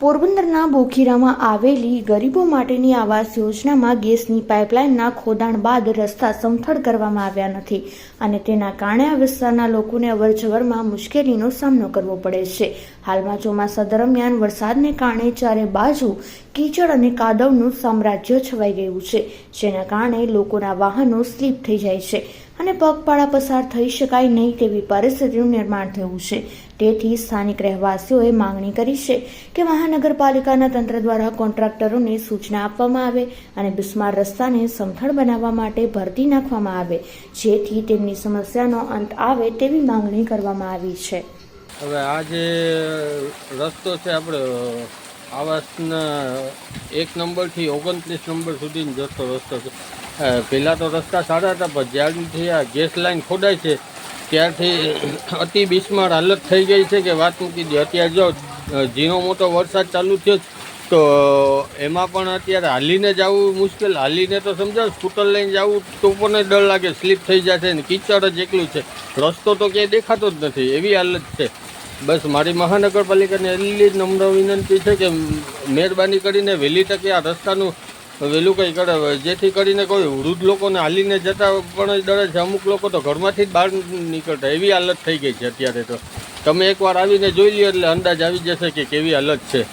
પોરબંદરના બોખીરામાં આવેલી ગરીબો માટેની આવાસ યોજનામાં ગેસની પાઇપલાઇનના ખોદાણ બાદ રસ્તા સમથળ કરવામાં આવ્યા નથી અને તેના કારણે આ વિસ્તારના લોકોને અવરજવરમાં મુશ્કેલીનો સામનો કરવો પડે છે. હાલમાં ચોમાસા દરમિયાન વરસાદને કારણે ચારે બાજુ કીચડ અને કાદવનું સામ્રાજ્ય છવાઈ ગયું છે, જેના કારણે લોકોના વાહનો સ્લીપ થઈ જાય છે. અને પગપાળા પસાર થઈ શકાય નહીં તેવી પરિસ્થિતિનું નિર્માણ થયું છે. તેથી સ્થાનિક રહેવાસીઓએ માંગણી કરી છે કે મહાનગરપાલિકાના તંત્ર દ્વારા કોન્ટ્રાક્ટરોને સૂચના આપવામાં આવે અને બિસ્માર રસ્તાને સમથળ બનાવવા માટે ભરતી નાખવામાં આવે, જેથી તેમની સમસ્યાનો અંત આવે તેવી માંગણી કરવામાં આવી છે. હવે આ જે રસ્તો છે આપણે, આવાસના એક નંબરથી ઓગણત્રીસ નંબર સુધીનો જતો રસ્તો છે. પહેલાં તો રસ્તા સારા હતા, પણ જ્યારથી આ ગેસ લાઈન ખોદાય છે, ત્યારથી અતિ બિસ્માર હાલત થઈ ગઈ છે કે વાત મૂકી દે. અત્યારે જો ઝીણો મોટો વરસાદ ચાલુ થયો તો એમાં પણ અત્યારે હાલીને જવું મુશ્કેલ. હાલીને તો સમજાવ, સ્કૂટર લઈને જવું તો પણ ડર લાગે, સ્લીપ થઈ જશે ને કિચડ જ એકલું છે. રસ્તો તો ક્યાંય દેખાતો જ નથી, એવી હાલત છે. બસ મારી મહાનગરપાલિકાને એટલી જ નમ્ર વિનંતી છે કે મહેરબાની કરીને વહેલી તકે આ રસ્તાનું વહેલું કંઈ કરે જેથી કરીને કોઈ વૃદ્ધ લોકોને હાલીને જતા પણ ડરે છે. અમુક લોકો તો ઘરમાંથી જ બહાર નીકળતા. એવી હાલત થઈ ગઈ છે અત્યારે તો. તમે એકવાર આવીને જોઈ લો એટલે અંદાજ આવી જશે કે કેવી હાલત છે.